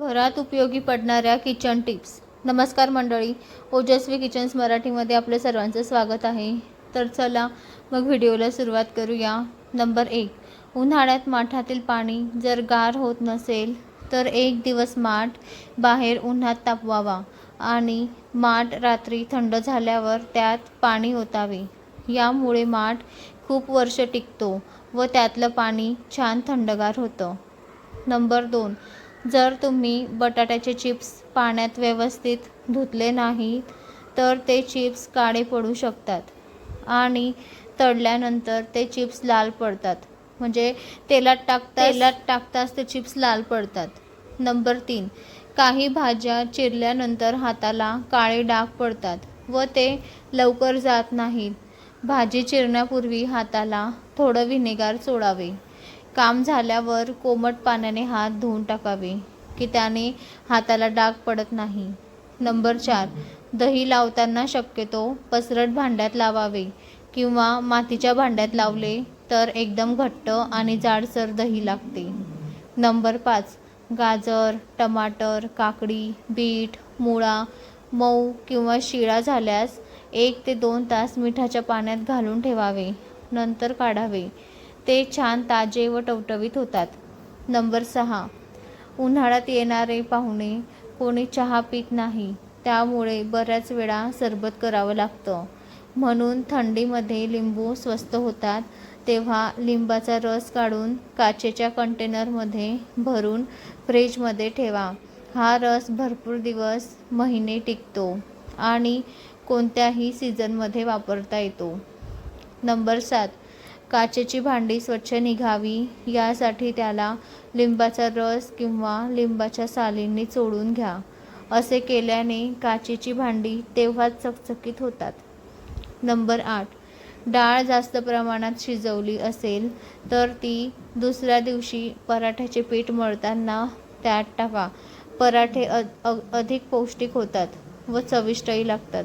घरात उपयोगी पडणाऱ्या किचन टिप्स नमस्कार मंडळी ओजस्वी किचन्स मराठीमध्ये आपलं सर्वांचं स्वागत आहे. तर चला मग व्हिडिओला सुरुवात करूया. नंबर एक उन्हाळ्यात माठातील पाणी जर गार होत नसेल तर एक दिवस माठ बाहेर उन्हात तापवावा आणि माठ रात्री थंड झाल्यावर त्यात पाणी ओतावे. यामुळे माठ खूप वर्ष टिकतो व त्यातलं पाणी छान थंडगार होतं. नंबर दोन जर तुम्ही बटाट्याचे चिप्स पाण्यात व्यवस्थित धुतले नाही तर ते चिप्स काळे पडू शकतात आणि तळल्यानंतर ते चिप्स लाल पडतात. म्हणजे तेलात टाकता तेलात टाकताच ते चिप्स लाल पडतात. नंबर तीन काही भाज्या चिरल्यानंतर हाताला काळे डाग पडतात व ते लवकर जात नाहीत. भाजी चिरण्यापूर्वी हाताला थोडं व्हिनेगार चोळावे काम झाल्यावर कोमट पाण्याने हात धुवून टाकावे की त्याने हाताला डाग पडत नाही. नंबर चार दही लावताना शक्यतो पसरट भांड्यात लावावे किंवा मातीच्या भांड्यात लावले तर एकदम घट्ट आणि जाडसर दही लागते. नंबर पाच गाजर टमाटर काकडी बीट मुळा मऊ किंवा शिळा झाल्यास एक ते दोन तास मिठाच्या पाण्यात घालून ठेवावे नंतर काढावे. ते छान ताजे व टवटवीत होतात. नंबर सहा. उन्हाळ्यात येणारे पाहुणे कोणी चहा पित नाही त्यामुळे बऱ्याच वेळा सरबत करावं लागतं. म्हणून थंडीमध्ये लिंबू स्वस्त होतात तेव्हा लिंबाचा रस काढून काचेच्या कंटेनरमध्ये भरून फ्रीजमध्ये ठेवा. हा रस भरपूर दिवस महिने टिकतो आणि कोणत्याही सीझनमध्ये वापरता येतो. नंबर सात. काचेची भांडी स्वच्छ निघावी यासाठी त्याला लिंबाचा रस किंवा लिंबाच्या सालींनी चोळून घ्या. असे केल्याने काचेची भांडी तेव्हाच चकचकीत होतात. नंबर आठ. डाळ जास्त प्रमाणात शिजवली असेल तर ती दुसऱ्या दिवशी पराठ्याचे पीठ मळताना त्यात टाका. पराठे अ अ अधिक पौष्टिक होतात व चविष्टही लागतात.